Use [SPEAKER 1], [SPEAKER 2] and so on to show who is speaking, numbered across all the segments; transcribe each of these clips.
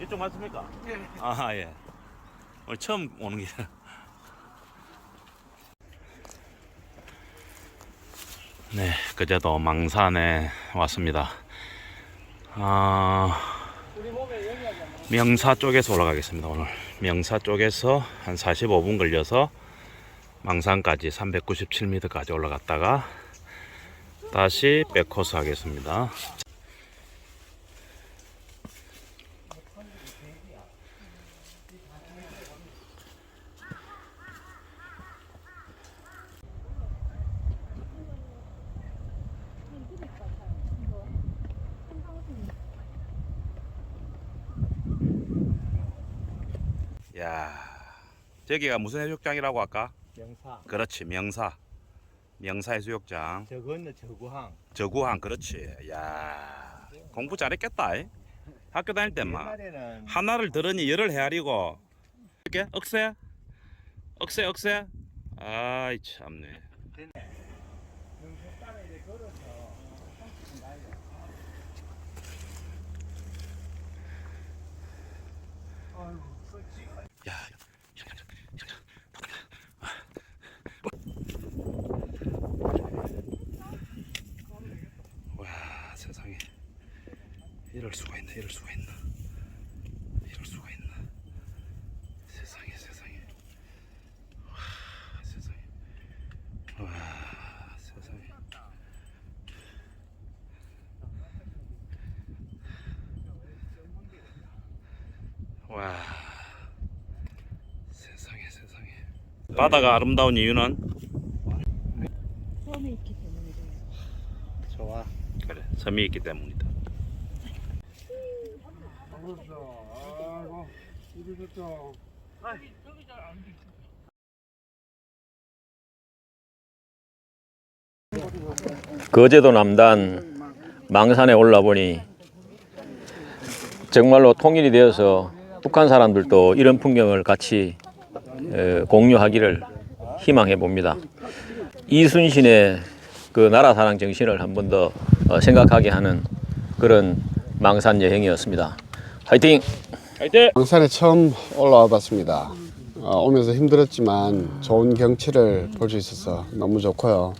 [SPEAKER 1] 이쪽 맞습니까?
[SPEAKER 2] 예.
[SPEAKER 1] 아 예. 오늘 처음 오는 게. 네, 그제도 망산에 왔습니다. 아, 명사 쪽에서 올라가겠습니다. 오늘 명사 쪽에서 한 45분 걸려서 망산까지 397m까지 올라갔다가 다시 백코스 하겠습니다. 야, 저기가 무슨 해수욕장이라고 할까?
[SPEAKER 2] 명사.
[SPEAKER 1] 그렇지, 명사. 명사 해수욕장.
[SPEAKER 2] 저거는 저구항.
[SPEAKER 1] 저구항, 그렇지. 야, 공부 잘했겠다. 이. 학교 다닐 때만
[SPEAKER 2] 옛날에는
[SPEAKER 1] 하나를 들으니 열을 헤아리고 이렇게 억세, 억세, 억세. 아이 참네. 야, 와 세상에 이럴 수가 있나 이럴 수가 있나? 이럴 수가 있나? 세상에 세상에. 와 세상에. 와 세상에. 와 세상에 세상에. 바다가 아름다운 이유는
[SPEAKER 3] 섬에 있기 때문에
[SPEAKER 2] 좋아.
[SPEAKER 1] 그래 섬이 있기 때문이다
[SPEAKER 2] 아이고, 이리 좋죠.
[SPEAKER 4] 거제도 남단 망산에 올라보니 정말로 통일이 되어서 북한 사람들도 이런 풍경을 같이 어, 공유하기를 희망해 봅니다. 이순신의 그 나라 사랑 정신을 한 번더 어, 생각하게 하는 그런 망산 여행이었습니다. 화이팅!
[SPEAKER 5] 망산에 처음 올라와 봤습니다. 어, 오면서 힘들었지만 좋은 경치를 볼 수 있어서 너무 좋고요.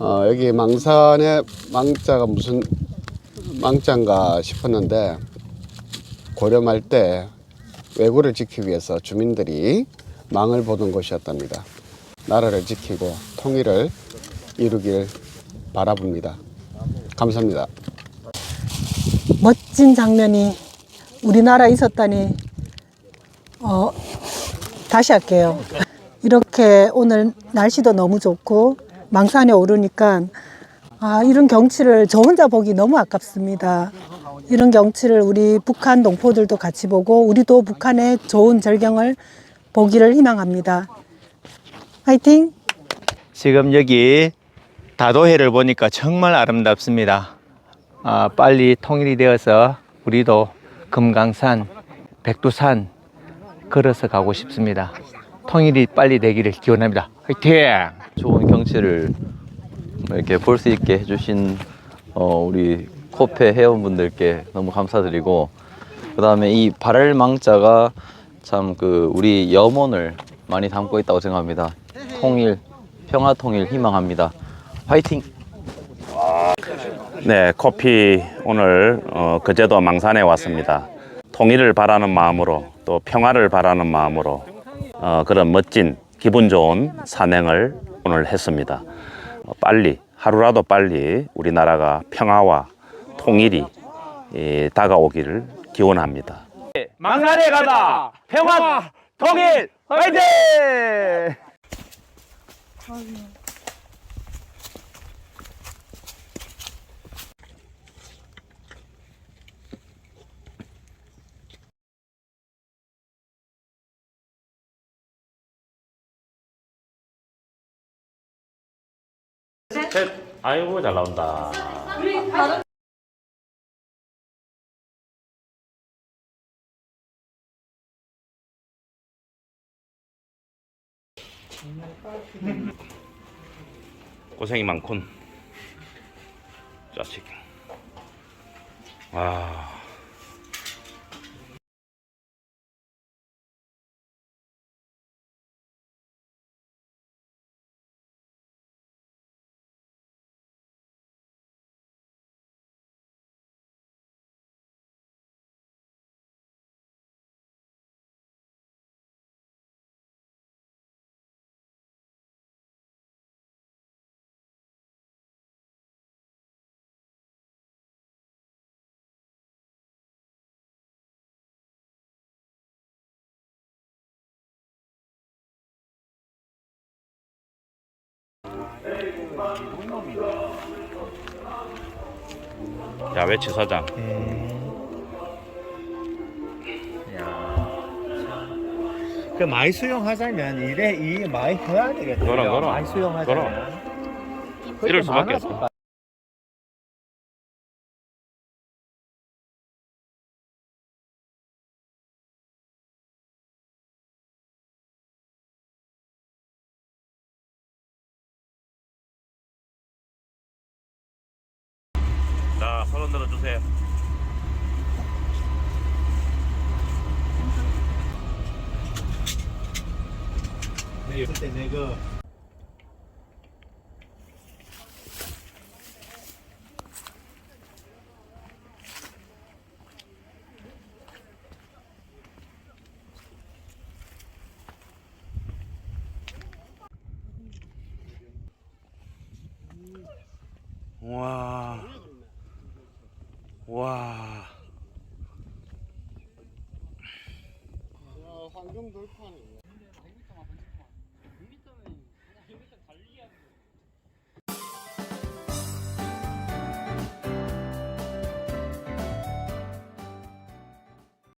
[SPEAKER 5] 어, 여기 망산에 망자가 무슨 망자인가 싶었는데 고려말 때 왜구를 지키기 위해서 주민들이 망을 보던 곳이었답니다. 나라를 지키고 통일을 이루길 바라봅니다. 감사합니다.
[SPEAKER 3] 멋진 장면이 우리나라에 있었다니 어, 다시 할게요. 이렇게 오늘 날씨도 너무 좋고 망산에 오르니까 아, 이런 경치를 저 혼자 보기 너무 아깝습니다. 이런 경치를 우리 북한 동포들도 같이 보고 우리도 북한의 좋은 절경을 보기를 희망합니다. 화이팅!
[SPEAKER 2] 지금 여기 다도해를 보니까 정말 아름답습니다. 아, 빨리 통일이 되어서 우리도 금강산, 백두산 걸어서 가고 싶습니다. 통일이 빨리 되기를 기원합니다. 화이팅!
[SPEAKER 6] 좋은 경치를 이렇게 볼 수 있게 해주신 어, 우리 코페 회원분들께 너무 감사드리고 그 다음에 이 발알망자가 참 그 우리 염원을 많이 담고 있다고 생각합니다. 통일, 평화 통일 희망합니다. 화이팅!
[SPEAKER 1] 네, 커피 오늘 어, 그제도 망산에 왔습니다. 통일을 바라는 마음으로 또 평화를 바라는 마음으로 어, 그런 멋진 기분 좋은 산행을 오늘 했습니다. 어, 빨리 하루라도 빨리 우리나라가 평화와 통일이 예, 다가오기를 기원합니다.
[SPEAKER 2] 망산에 가다 평화 통일 화이팅!
[SPEAKER 1] 아이고 잘 나온다. 고생이 많군. 자식. 와. 야외 치사장.
[SPEAKER 7] 그 많이 수영하자면 이래 이 많이 해야 되겠다.
[SPEAKER 1] 그럼, 그럼.
[SPEAKER 7] 많이 수영하자면.
[SPEAKER 1] 이럴 수밖에
[SPEAKER 7] 많아서
[SPEAKER 1] 없어. 자, 손 들어 주세요.
[SPEAKER 7] 그때 내가
[SPEAKER 1] 와. 와.
[SPEAKER 8] 황금 돌판이에요.